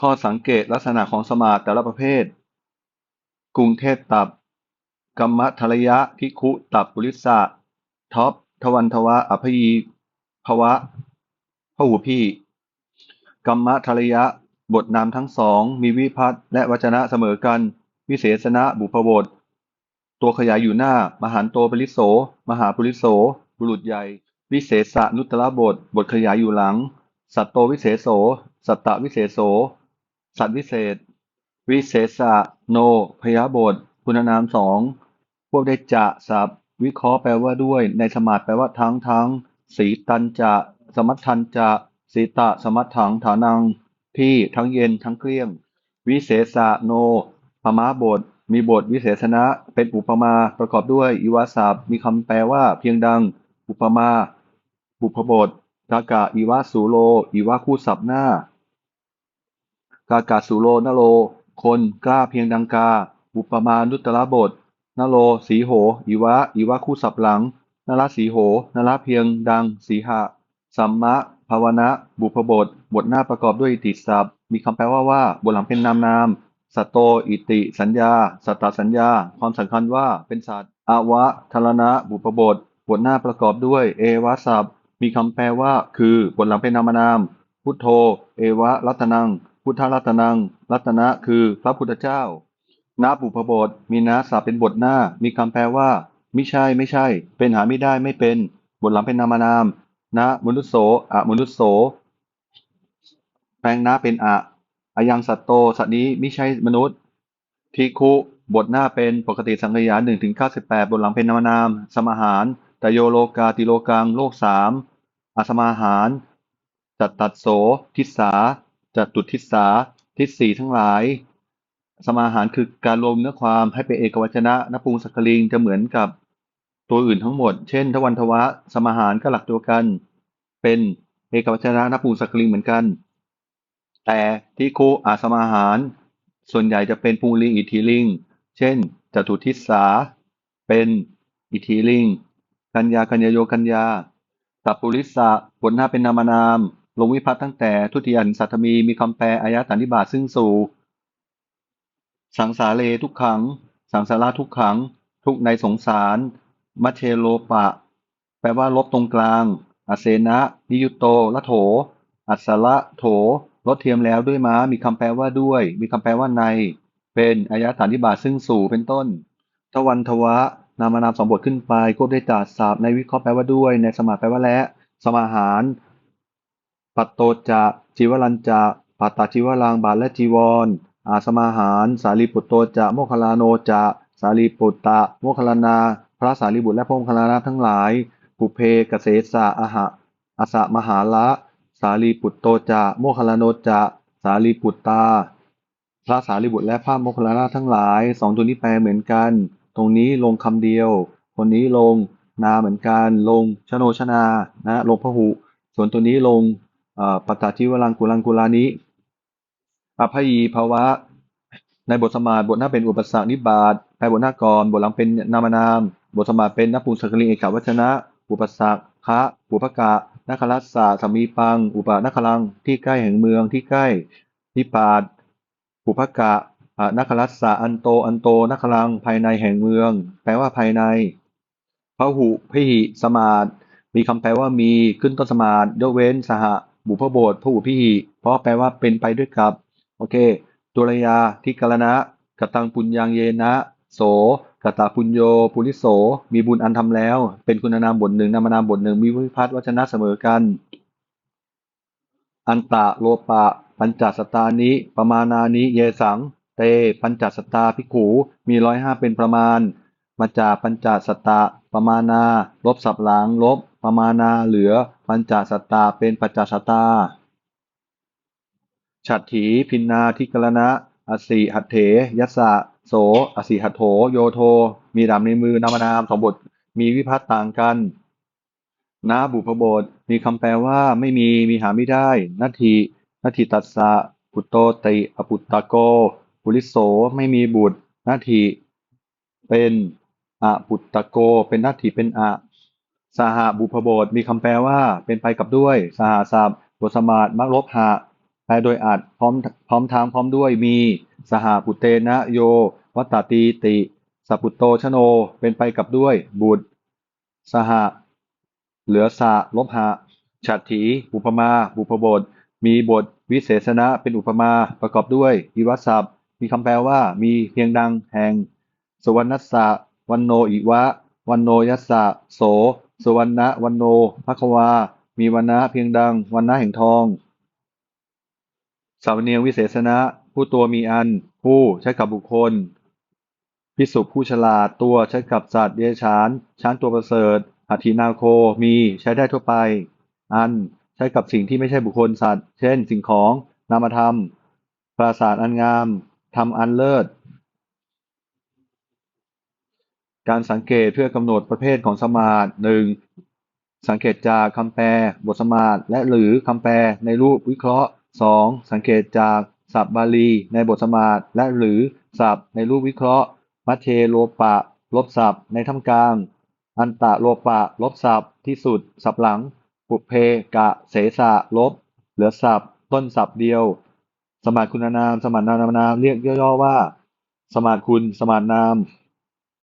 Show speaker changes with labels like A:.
A: ข้อสังเกตลักษณะของสมาธิแต่ละประเภท กรุงเทพตับกัมมทรยะพิคุตับปุริสะท็อปทวันทวะอภยีภวะพหูพี่กัมมทรยะ บทนามทั้งสอง มีวิพัตน์และวจนะเสมอกัน วิเศษณะบุพบท ตัวขยายอยู่หน้า มหันโตปริโส มหาปุริโส บุรุษใหญ่ วิเศษนุตตรบท บทขยายอยู่หลัง สัตโตวิเศโส สัตตวิเศโส สัตวิเศษ วิเศษะโน พยาบท คุณนามสอง พวกได้จะสับวิเคราะห์แปลว่าด้วย ในสมาธิแปลว่าทั้งทั้ง สีตันจะ สมัททันจะ สีตะ สมัทถังฐานัง ที่ทั้งเย็นทั้งเกลี้ยง วิเศษะโนปมาบท มีบทวิเศษณะ เป็นอุปมาประกอบด้วยอิวาสับมีคำแปลว่าเพียงดัง อุปมา บุพบทกากะอีวาสูโลอีวาคู่ศัพท์หน้า กากาสูโลนโลคนกล้าเพียงดังกา อุปมานุตตรบท นโลสีโหอีวะอีวะคู่ศัพท์หลังนละสีโหนละเพียงดัง สีหะ สัมมะ ภาวนะ บุพบท บทหน้าประกอบด้วยอิติศัพท์ มีคำแปลว่าว่า บทหลังเป็นนามนามสัตโต อิติ สัญญา สัตตสัญญา ความสำคัญว่า เป็นสัตว์อาวะทรณะ บุพบท บทหน้าประกอบด้วย เอวะศัพท์ มีคำแปลว่า คือ บทหลังเป็นนามนาม พุทโธ เอวะ รัตนัง พุทธรัตนัง รัตนะคือพระพุทธเจ้านาบุพบท มีนาสับเป็นบทหน้า มีคำแปลว่า ไม่ใช่ไม่ใช่ เป็นหาไม่ได้ไม่เป็น บทหลังเป็นนามนามนะมนุษโสอะมนุษโส แปลงนะเป็นอะอายังสัตโต สัตนี้ไม่ใช่มนุษย์ทีคุบทหน้าเป็นปกติสังขยาหนึ่งถึงเก้าสิบแปดบทหลังเป็นนามนาม สมหารตโยโลกาติโลกังโลกสามอสมาหารจัตตัดโสทิสา จตุทิสาทิศสีทั้งหลาย สมาหารคือการรวมเนื้อความให้เป็นเอกวจนะนภูงสักลิงจะเหมือนกับตัวอื่นทั้งหมด เช่น ทวันทวะ สมาหารก็หลักตัวกัน เป็นเอกวจนะนภูงสักลิงเหมือนกัน แต่ที่คูอาสมาหาร ส่วนใหญ่จะเป็นภูลิงอิทีลิง เช่นจตุทิศาเป็นอิทีลิง กัญญากัญญโยกัญญาตับปุริสะบทหน้าเป็นนามนาม ลงวิพัฒน์ตั้งแต่ทุติยันสัตมีมีคำแปลอายะตันิบาตซึ่งสู่สังสาเลทุกขัง สังสาราทุกขัง ทุกในสงสารมัชเชโลปะ แปลว่าลบตรงกลางอเสนะนิยุโตละโถ อัสระโถลดเทียมแล้วด้วยม้ามีคำแปลว่าด้วย มีคำแปลว่าใน เป็นอายะฐานิบาตซึ่งสู่เป็นต้น ทวันทวะ นามนามสองบทขึ้นไปควบได้จัดสาบในวิเคราะห์แปลว่าด้วย ในสมาแปลว่าและ สมาหาร ปัตโตจะจีวรัญจะปัตตาจีวรังบาทและจีวร อาสมาหาร สารีปุตโตจะโมคลาโนจะสารีปุตตะโมคลานา พระสารีบุตรและพระโมคลานาทั้งหลายปุเพกเสสะอาหะอาสะมหาละ สารีปุตโตจะโมคลาโนจะสารีปุตตา พระสารีบุตรและพระโมคคลานาทั้งหลายสองตัวนี้แปลเหมือนกัน ตรงนี้ลงคำเดียว คนนี้ลงนาเหมือนกัน ลงชโนชนานะลงพหุ ส่วนตัวนี้ลง ปัตตาจิวรังกุลังกุลานิอภัยีภาวะ ในบทสมาบทหน้าเป็นอุปสรรคนิบาตแปลบทหน้าก่อนบทหลังเป็นนามนาม บทสมาเป็นนภูสกลิงเอกวัชนะ อุปสรรคคะอุปกะนัคลัสสะสมีปัง อุปนัคลัง ที่ใกล้แห่งเมืองที่ใกล้นิปาดอุปกะนัคลัสสะอันโตอันโตนัคลังภายในแห่งเมือง แปลว่าภายในพระหุพิหิสมาดมีคำแปลว่ามีขึ้นต้นสมาดยกเว้นสห บุพโบทพหุพิหิเพราะแปลว่าเป็นไปด้วยกับ โอเค ตุรยาทิกรณะกตังปุญญังเยนะ โสกตาปุญโยปุริโส มีบุญอันทำแล้ว เป็นคุณนามบทหนึ่งนามนามบทหนึ่งมีวิพัฒน์วจนะเสมอกัน อันตะโลปะ ปัญจสตานิประมาณานิเยสัง เต ปัญจสตาพิขูมีร้อยห้าเป็นประมาณ มาจากปัญจสตาประมาณา ลบสับหลังลบประมาณาเหลือ ปัญจสัตตาเป็นปัจจสัตตาฉัตถีพินนาทิกรณะอสีหัตเถยัสสะโสอสีหัตโถ โยโท มีดามในมือนามนามสองบท มีวิพัฒน์ต่างกันนาบุพบท มีคำแปลว่าไม่มี มีหาไม่ได้ นาทีนาทีตัสสะปุตโตติอปุตตะโกปุริโส ไม่มีบุตร นาทีเป็นอปุตตะโก เป็นนาทีเป็นอะ สหบุพบทมีคำแปลว่า เป็นไปกับด้วย สหสับบทสมาดมักลบหะแปลโดยอัดพร้อมพร้อมทางพร้อมด้วยมี สหปุเตนะโย วัตตีติสัพปุตโตชโน เป็นไปกับด้วย บุตร สห เหลือสะลบหะฉัตถีอุปมา บุพบท มีบท วิเศษณะเป็นอุปมาประกอบด้วยวิวัตศัพมีคำแปลว่า มีเพียงดังแห่ง สวรรณัสสะวันโนอิวะ วันโนยัสสะโส สวรรณะวันโนภควา มีวันนะเพียงดัง วันนะแห่งทอง สาวเนียงวิเศษณะ ผู้ตัวมีอัน ผู้ใช้กับบุคคล พิสุผู้ฉลาดตัวใช้กับสัตว์เดรัจฉานช้างตัวประเสริฐหัตถีนาโคมีใช้ได้ทั่วไป อันใช้กับสิ่งที่ไม่ใช่บุคคลสัตว์ เช่น สิ่งของนามธรรม ปราสาทอันงามทำอันเลิศ การสังเกตเพื่อกำหนดประเภทของสมาธิหนึ่งสังเกตจากคำแปลบทสมาธิและหรือคำแปลในรูปวิเคราะห์สองสังเกตจากศัพท์บาลีในบทสมาธิและหรือศัพท์ในรูปวิเคราะห์ มัชเชโลปะ ลบศัพท์ ในท่ามกลาง อันตะโลปะ ลบศัพท์ ที่สุด ศัพท์หลัง ปุเพกะ เสสะ ลบ เหลือศัพท์ ต้นศัพท์เดียว สมาธิคุณนาม สมาธินามนาม เรียกย่อๆว่า สมาธิคุณ สมาธินาม